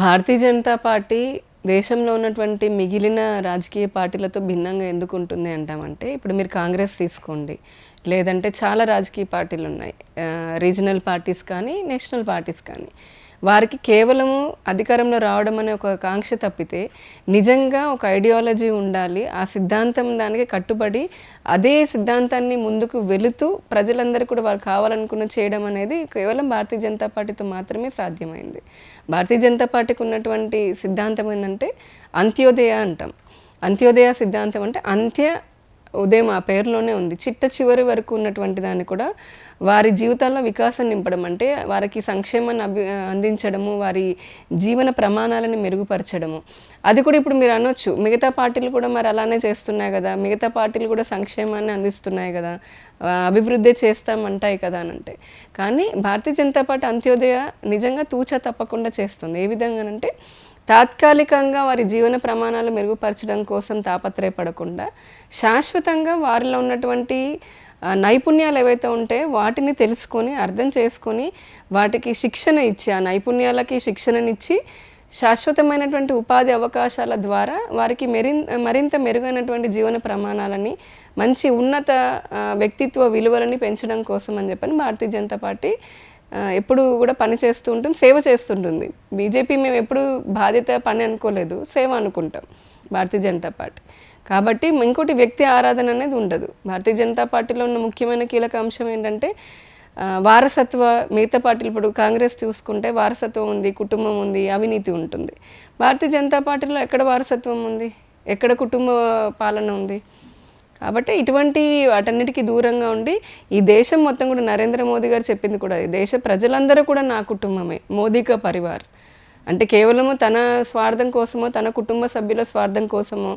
Bharatiya Janata party దేశంలో ఉన్నటువంటి మిగిలిన రాజకీయ పార్టీలతో భిన్నంగా ఎందుకు ఉంటుంది అంటామంటే ఇప్పుడు మీరు కాంగ్రెస్ తీసుకోండి. లేదంటే చాలా రాజకీయ పార్టీలు ఉన్నాయి. రీజనల్ పార్టీస్ కానీ నేషనల్ పార్టీస్ కానీ. వారికి కేవలము అధికారంలో రావడం అనే ఒక కాంక్ష తప్పితే నిజంగా ఒక ఐడియాలజీ ఉండాలి ఆ సిద్ధాంతం దానికి కట్టుబడి అదే సిద్ధాంతాన్ని ముందుకు వెళుతూ ప్రజలందరూ కూడా వారు కావాలనుకున్న చేయడం అనేది కేవలం భారతీయ జనతా పార్టీతో మాత్రమే సాధ్యమైంది. భారతీయ జనతా పార్టీకి ఉన్నటువంటి సిద్ధాంతం ఏంటంటే అంత్యోదయ అంటాం. అంత్యోదయ సిద్ధాంతం అంటే అంత్య ఉదయం ఆ పేరులోనే ఉంది. చిట్ట చివరి వరకు ఉన్నటువంటి దాన్ని కూడా వారి జీవితాల్లో వికాసం నింపడం అంటే వారికి సంక్షేమాన్ని అభి అందించడము వారి జీవన ప్రమాణాలను మెరుగుపరచడము. అది కూడా ఇప్పుడు మీరు అనొచ్చు. మిగతా పార్టీలు కూడా మరి అలానే చేస్తున్నాయి కదా. మిగతా పార్టీలు కూడా సంక్షేమాన్ని అందిస్తున్నాయి కదా. అభివృద్ధి చేస్తామంటాయి కదా అని అంటే. కానీ భారతీయ జనతా పార్టీ అంత్యోదయ నిజంగా తూచా తప్పకుండా చేస్తుంది. ఏ విధంగానంటే తాత్కాలికంగా వారి జీవన ప్రమాణాలు మెరుగుపరచడం కోసం తాపత్రయపడకుండా శాశ్వతంగా వారిలో ఉన్నటువంటి నైపుణ్యాలు ఏవైతే ఉంటే వాటిని తెలుసుకొని అర్థం చేసుకొని వాటికి శిక్షణ ఇచ్చి ఆ నైపుణ్యాలకి శిక్షణనిచ్చి శాశ్వతమైనటువంటి ఉపాధి అవకాశాల ద్వారా వారికి మెరిన్ మరింత మెరుగైనటువంటి జీవన ప్రమాణాలని మంచి ఉన్నత వ్యక్తిత్వ విలువలని పెంచడం కోసం అని చెప్పని భారతీయ జనతా పార్టీ ఎప్పుడు కూడా పని చేస్తూ ఉంటుంది సేవ చేస్తుంటుంది. బీజేపీ మేము ఎప్పుడు బాధ్యత పని అనుకోలేదు సేవ అనుకుంటాం భారతీయ జనతా పార్టీ. కాబట్టి ఇంకోటి వ్యక్తి ఆరాధన అనేది ఉండదు. భారతీయ జనతా పార్టీలో ఉన్న ముఖ్యమైన కీలక అంశం ఏంటంటే వారసత్వ మిగతా పార్టీలు ఇప్పుడు కాంగ్రెస్ చూసుకుంటే వారసత్వం ఉంది కుటుంబం ఉంది అవినీతి ఉంటుంది. భారతీయ జనతా పార్టీలో ఎక్కడ వారసత్వం ఉంది? ఎక్కడ కుటుంబ పాలన ఉంది? కాబట్టి ఇటువంటి వాటన్నిటికీ దూరంగా ఉండి ఈ దేశం మొత్తం కూడా నరేంద్ర మోదీ గారు చెప్పింది కూడా ఈ దేశ ప్రజలందరూ కూడా నా కుటుంబమే మోదీక పరివార్. అంటే కేవలము తన స్వార్థం కోసమో తన కుటుంబ సభ్యుల స్వార్థం కోసమో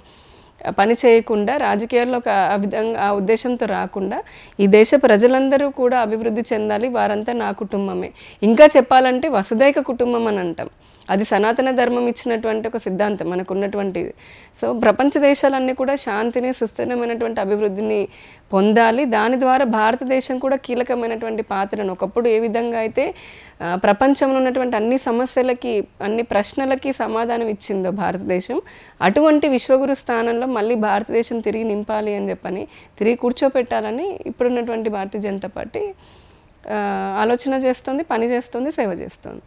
పని చేయకుండా రాజకీయాల్లో ఒక ఆ విధంగా ఆ ఉద్దేశంతో రాకుండా ఈ దేశ ప్రజలందరూ కూడా అభివృద్ధి చెందాలి వారంతా నా కుటుంబమే. ఇంకా చెప్పాలంటే వసుదైక కుటుంబం అని అంటాం. అది సనాతన ధర్మం ఇచ్చినటువంటి ఒక సిద్ధాంతం మనకు ఉన్నటువంటిది సో ప్రపంచ దేశాలన్నీ కూడా శాంతిని సుస్థిరమైనటువంటి అభివృద్ధిని పొందాలి. దాని ద్వారా భారతదేశం కూడా కీలకమైనటువంటి పాత్రను ఒకప్పుడు ఏ విధంగా అయితే ప్రపంచంలో ఉన్నటువంటి అన్ని సమస్యలకి అన్ని ప్రశ్నలకి సమాధానం ఇచ్చిందో భారతదేశం అటువంటి విశ్వగురు స్థానంలో మళ్ళీ భారతదేశం తిరిగి నింపాలి అని చెప్పని తిరిగి కూర్చోపెట్టాలని ఇప్పుడున్నటువంటి భారతీయ జనతా పార్టీ ఆలోచన చేస్తుంది పని చేస్తుంది సేవ చేస్తుంది.